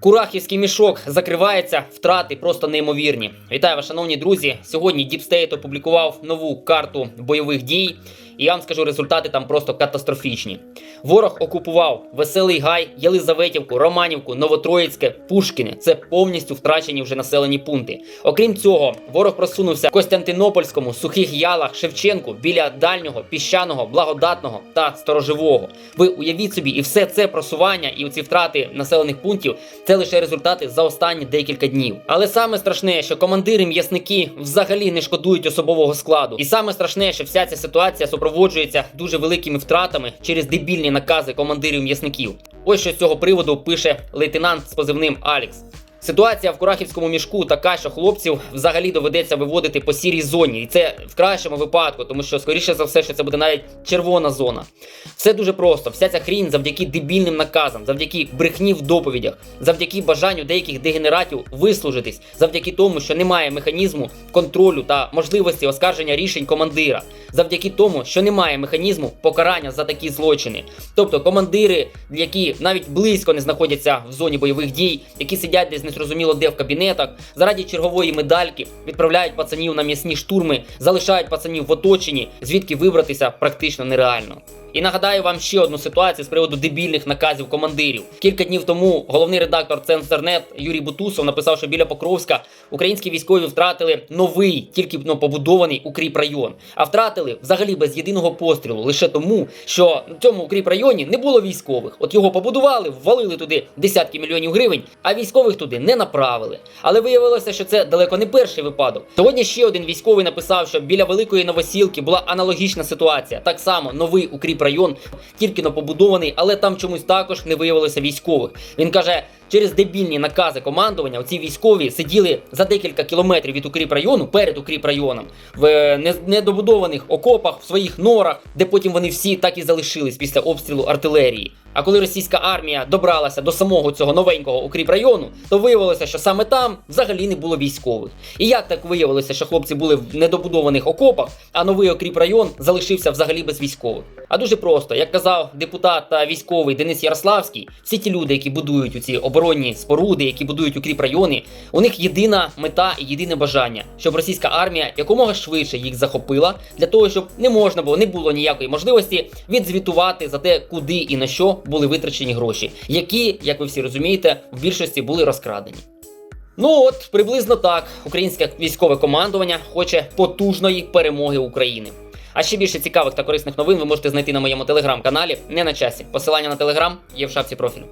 Курахівський мішок закривається, втрати просто неймовірні. Вітаю вас, шановні друзі. Сьогодні Діпстейт опублікував нову карту бойових дій, і я вам скажу, результати там просто катастрофічні. Ворог окупував Веселий Гай, Єлизаветівку, Романівку, Новотроїцьке, Пушкіне. Це повністю втрачені вже населені пункти. Окрім цього, ворог просунувся в Костянтинопольському, Сухих Ялах, Шевченку, біля дальнього, піщаного, благодатного та сторожового. Ви уявіть собі, і все це просування і ці втрати населених пунктів це лише результати за останні декілька днів. Але саме страшне, що командири м'ясники взагалі не шкодують особового складу. І саме страшне, що вся ця ситуація супроводжується дуже великими втратами через дебільні накази командирів м'ясників. Ось що з цього приводу пише лейтенант з позивним Алікс. Ситуація в Курахівському мішку така, що хлопців взагалі доведеться виводити по сірій зоні, і це в кращому випадку, тому що скоріше за все, що це буде навіть червона зона. Все дуже просто. Вся ця хрінь завдяки дебільним наказам, завдяки брехні в доповідях, завдяки бажанню деяких дегенератів вислужитись, завдяки тому, що немає механізму контролю та можливості оскарження рішень командира, завдяки тому, що немає механізму покарання за такі злочини. Тобто командири, які навіть близько не знаходяться в зоні бойових дій, які сидять десь незрозуміло де в кабінетах, зараді чергової медальки відправляють пацанів на м'ясні штурми, залишають пацанів в оточенні, звідки вибратися практично нереально. І нагадаю вам ще одну ситуацію з приводу дебільних наказів командирів. Кілька днів тому головний редактор Цензернет Юрій Бутусов написав, що біля Покровська українські військові втратили новий, тільки но побудований укріп район. А втратили взагалі без єдиного пострілу, лише тому, що в цьому укріп районі не було військових. От його побудували, ввалили туди десятки мільйонів гривень, а військових туди не направили. Але виявилося, що це далеко не перший випадок. Сьогодні ще один військовий написав, що біля великої новосілки була аналогічна ситуація. Так само новий укріп район, тільки но побудований, але там чомусь також не виявилося військових. Він каже. Через дебільні накази командування оці військові сиділи за декілька кілометрів від укріп району перед укріп районом в е, недобудованих окопах, в своїх норах, де потім вони всі так і залишились після обстрілу артилерії. А коли російська армія добралася до самого цього новенького укріп району, то виявилося, що саме там взагалі не було військових. І як так виявилося, що хлопці були в недобудованих окопах, а новий окріп район залишився взагалі без військових? А дуже просто, як казав депутат та військовий Денис Ярославський, всі ті люди, які будують у ці оборонні споруди, які будують укріп райони, у них єдина мета і єдине бажання, щоб російська армія якомога швидше їх захопила, для того, щоб не можна було, не було ніякої можливості відзвітувати за те, куди і на що були витрачені гроші, які, як ви всі розумієте, в більшості були розкрадені. Ну от приблизно так українське військове командування хоче потужної перемоги України. А ще більше цікавих та корисних новин ви можете знайти на моєму телеграм-каналі. Не на часі. Посилання на телеграм є в шапці профілю.